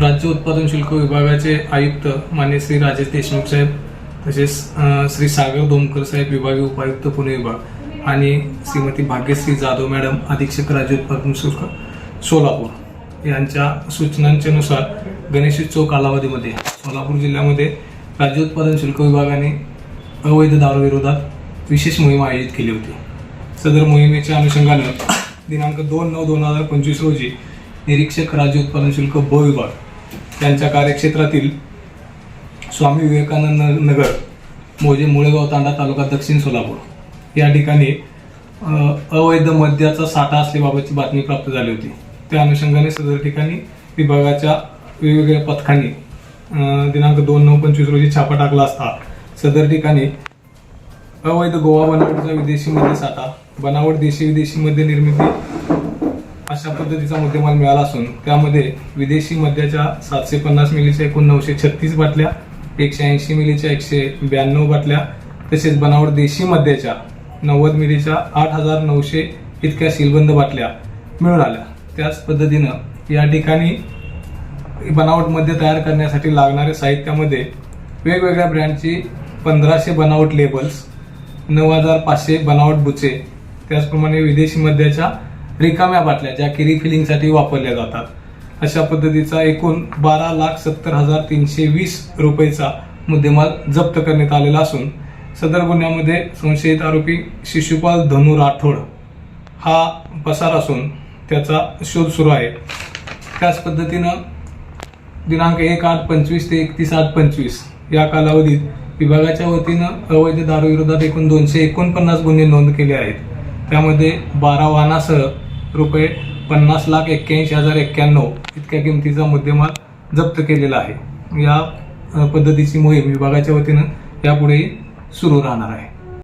राज्य उत्पादन शुल्क विभागाचे आयुक्त मान्य श्री राजेश देशमुख साहेब तसेच श्री सागर दोमकर साहेब विभागीय उपायुक्त पुणे विभाग आणि श्रीमती भाग्यश्री जाधव मॅडम अधीक्षक राज्य उत्पादन शुल्क सोलापूर यांच्या सूचनांच्यानुसार गणेशोत्सव कालावधीमध्ये सोलापूर जिल्ह्यामध्ये राज्य उत्पादन शुल्क विभागाने अवैध दारूविरोधात विशेष मोहीम आयोजित केली होती. सदर मोहिमेच्या अनुषंगानं दिनांक दोन नऊ दोन हजार पंचवीस रोजी निरीक्षक राज्य उत्पादन शुल्क ब विभाग यांच्या कार्यक्षेत्रातील स्वामी विवेकानंद नगर मोजे मुळेगाव तांडा तालुका दक्षिण सोलापूर या ठिकाणी अवैध मद्याचा साठा असल्याबाबतची बातमी प्राप्त झाली होती. त्या अनुषंगाने सदर ठिकाणी विभागाच्या वेगवेगळ्या पथकांनी दिनांक दोन नऊ पंचवीस रोजी छापा टाकला असता सदर ठिकाणी अवैध गोवा बनावटीचा विदेशी मद्य साठा बनावट देशी विदेशीमध्ये निर्मिती अशा पद्धतीचा मुद्देमाल मिळाला असून त्यामध्ये विदेशी मद्याच्या सातशे पन्नास मिलीच्या एकूण नऊशे छत्तीस बाटल्या एकशे ऐंशी मिलीच्या एकशे ब्याण्णव बाटल्या तसेच बनावट देशी मद्याच्या नव्वद मिलीच्या आठ हजार नऊशे इतक्या सीलबंद बाटल्या मिळून आल्या त्याच पद्धतीनं या ठिकाणी बनावट मद्य तयार करण्यासाठी लागणाऱ्या साहित्यामध्ये वेगवेगळ्या ब्रँडची पंधराशे बनावट लेबल्स नऊ हजार पाचशे बनावट बुचे. त्याचप्रमाणे विदेशी मद्याच्या रिकाम्या बाटल्या ज्या की रिफिलिंगसाठी वापरल्या जातात. अशा पद्धतीचा एकूण बारा लाख सत्तर हजार तीनशे वीस रुपयेचा मुद्देमाल जप्त करण्यात आलेला असून सदर गुन्ह्यामध्ये संशयित आरोपी शिशुपाल धनु राठोड हा पसार असून त्याचा शोध सुरू आहे. त्याच पद्धतीनं दिनांक एक आठ पंचवीस ते एकतीस आठ पंचवीस या कालावधीत विभागाच्या वतीनं अवैध दारूविरोधात एकूण दोनशे एकोणपन्नास गुन्हे नोंद केले आहेत. त्यामध्ये बारा वाहनासह रुपये पन्नास लाख एक्क्याऐंशी हजार एक्क्याण्णव इतक्या किमतीचा मुद्देमाल जप्त केलेला आहे. या पद्धतीची मोहीम विभागाच्या वतीनं यापुढेही सुरू राहणार आहे.